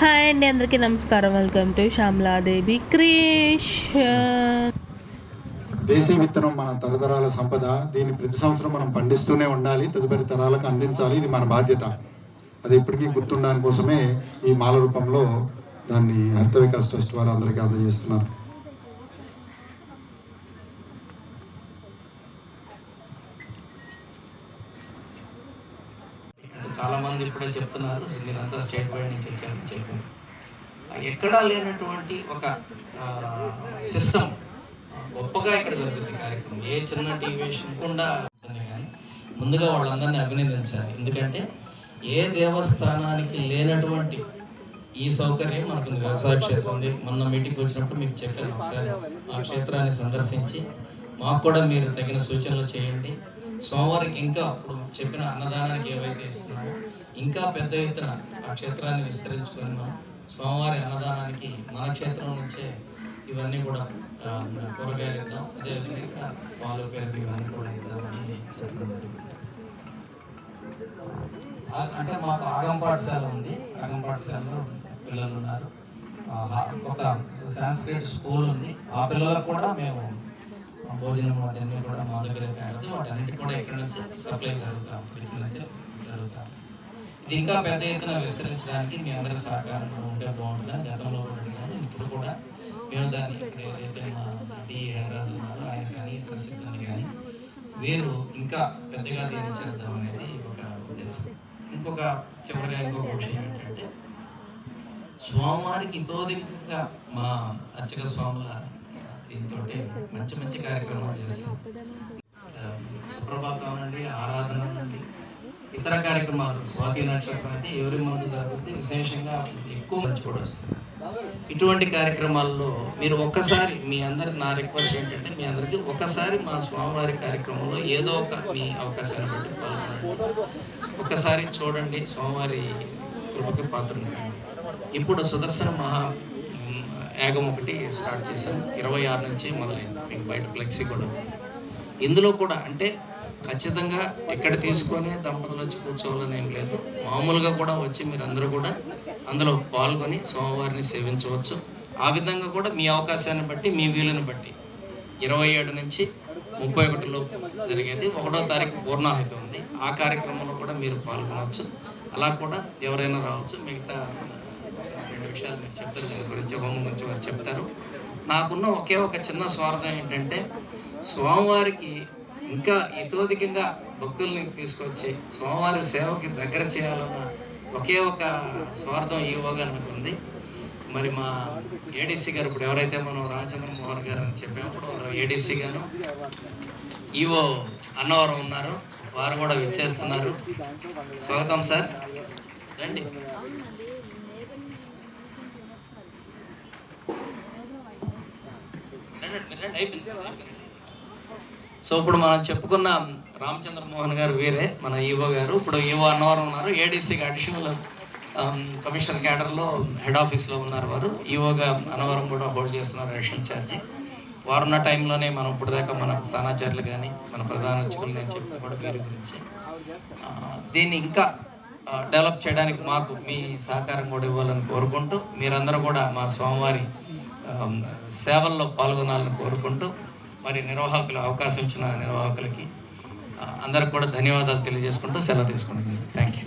Hi అండి అందరికీ నమస్కారం. Welcome to Shyamaladevi creation. దేశీ విత్తనం మన తరతరాల సంపద. దీన్ని ప్రతి సంవత్సరం మనం పండిస్తూనే ఉండాలి తదుపరి తరాలకు అందించాలి. ఇది మన బాధ్యత. అది ఎప్పటికీ గుర్తుండడానికి కోసమే ఈ మాల రూపంలో దాన్ని హరిత వికాస్ ట్రస్ట్ వారు అందరికీ అందజేస్తున్నారు. చాలామంది ఇప్పుడే చెప్తున్నారు. మీరంతా స్టేట్ వైడ్ నుంచి వచ్చారని చెప్పారు. ఎక్కడా లేనటువంటి ఒక సిస్టమ్ గొప్పగా ఇక్కడ జరుగుతుంది కార్యక్రమం. ఏ చిన్న డీవియేషన్ కూడా కానీ ముందుగా వాళ్ళందరినీ అభినందించాలి. ఎందుకంటే ఏ దేవస్థానానికి లేనటువంటి ఈ సౌకర్యం మనకు వ్యవసాయ క్షేత్రం ఉంది. మొన్న మీటింగ్ వచ్చినప్పుడు మీకు చెప్పాను ఒకసారి. ఆ క్షేత్రాన్ని సందర్శించి మాకు కూడా మీరు తగిన సూచనలు చేయండి. సోమవారికి ఇంకా ఇప్పుడు చెప్పిన అన్నదానానికి ఏవైతే ఇస్తున్నామో ఇంకా పెద్ద ఎత్తున ఆ క్షేత్రాన్ని విస్తరించుకొని మనం సోమవారి అన్నదానానికి మన క్షేత్రం నుంచే ఇవన్నీ కూడా కూరగాయలు ఇద్దాం. అదేవిధంగా ఇంకా పాలు పెరుగు ఇవన్నీ కూడా ఇద్దామని అంటే మాకు ఆగం పాఠశాల ఉంది. ఆగం పాఠశాలలో పిల్లలు ఉన్నారు. ఒక సాంస్క్రిట్ స్కూల్ ఉంది. ఆ పిల్లలకు కూడా మేము భోజనం అదన్నీ కూడా మా దగ్గర తయారు వాటన్నిటి కూడా ఇక్కడ నుంచి సప్లై జరుగుతాం ఇక్కడ నుంచి జరుగుతాం. ఇది ఇంకా పెద్ద ఎత్తున విస్తరించడానికి మీ అందరి సహకారం ఉంటే బాగుంటుందని గతంలో కూడా అడిగాను ఇప్పుడు కూడా మేము దాన్ని ఇప్పుడు ఏదైతే మా డి హెరాజు ఉన్నారో ఆయన కానీ ఇతర సిబ్బంది కానీ వీరు ఇంకా పెద్దగా దీన్ని చేద్దాం అనేది ఒక ఉద్దేశం. ఇంకొక చివరిగా ఇంకొక విషయం ఏంటంటే స్వామివారికి ఇతోధికంగా మా అర్చక స్వాముల దీంతో మంచి మంచి కార్యక్రమాలు చేస్తాం. సుప్రభాతం నుండి ఆరాధన నుండి ఇతర కార్యక్రమాలు స్వాతి నక్షత్రం అయితే ఎవరి ముందు జరుగుతుంది విశేషంగా ఎక్కువ మంచి కూడా వస్తుంది. ఇటువంటి కార్యక్రమాల్లో మీరు ఒక్కసారి మీ అందరికి నా రిక్వెస్ట్ ఏంటంటే మీ అందరికీ ఒకసారి మా స్వామివారి కార్యక్రమంలో ఏదో ఒక మీ అవకాశాన్ని బట్టి పాల్గొనండి. ఒకసారి చూడండి స్వామివారి కృపకి పాత్ర ఇప్పుడు సుదర్శన మహా యాగం ఒకటి స్టార్ట్ చేశాం. ఇరవై ఆరు నుంచి మొదలైంది. మీకు బయట ఫ్లెక్సీ కూడా. ఉంది. ఇందులో కూడా అంటే ఖచ్చితంగా ఇక్కడ తీసుకొని దంపతులు వచ్చి కూర్చోవాలని ఏం లేదు. మామూలుగా కూడా వచ్చి మీరు అందరూ కూడా అందులో పాల్గొని సోమవారిని సేవించవచ్చు. ఆ విధంగా కూడా మీ అవకాశాన్ని బట్టి మీ వీలుని బట్టి ఇరవై ఏడు నుంచి ముప్పై ఒకటిలో జరిగేది. ఒకటో తారీఖు పూర్ణాహుతి ఉంది. ఆ కార్యక్రమంలో కూడా మీరు పాల్గొనవచ్చు. అలా కూడా ఎవరైనా రావచ్చు. మిగతా విషయాలు మీరు దీని గురించి హోమం గురించి వారు చెప్తారు. నాకున్న ఒకే ఒక చిన్న స్వార్థం ఏంటంటే స్వామివారికి ఇంకా ఇతోధికంగా భక్తుల్ని తీసుకొచ్చి స్వామివారి సేవకి దగ్గర చేయాలన్న ఒకే ఒక స్వార్థం ఈవోగా నాకు ఉంది మరి మా ఏడీసీ గారు ఇప్పుడు ఎవరైతే మనం రామచంద్ర మోహన్ గారు అని చెప్పినప్పుడు ఏడీసీ గారు ఈవో అన్నవరం ఉన్నారు. వారు కూడా విచ్చేస్తున్నారు. స్వాగతం సార్. రండి రండి, మీరు రండి, అయిపోయింది. సో ఇప్పుడు మనం చెప్పుకున్న రామచంద్ర మోహన్ గారు వేరే మన ఈవో గారు. ఇప్పుడు ఈవో అన్నవరం ఉన్నారు. ఏడీసీకి అడిషనల్ కమిషనర్ క్యాడర్లో హెడ్ ఆఫీస్లో ఉన్నారు వారు. ఈవోగా అన్నవరం కూడా హోల్డ్ చేస్తున్నారు అడిషనల్ ఛార్జీ వారున్న టైంలోనే మనం ఇప్పుడు దాకా మన స్థానాచార్యులు కానీ మన ప్రధాన అర్చకులు నేను చెప్పిన కూడా వీరి గురించి. దీన్ని ఇంకా డెవలప్ చేయడానికి మాకు మీ సహకారం కూడా ఇవ్వాలని కోరుకుంటూ మీరందరూ కూడా మా స్వామివారి సేవల్లో పాల్గొనాలని కోరుకుంటూ మరి నిర్వాహకులు అవకాశం ఇచ్చిన నిర్వాహకులకి అందరికి కూడా ధన్యవాదాలు తెలియజేసుకుంటూ సెలవు తీసుకుంటున్నాను. Thank you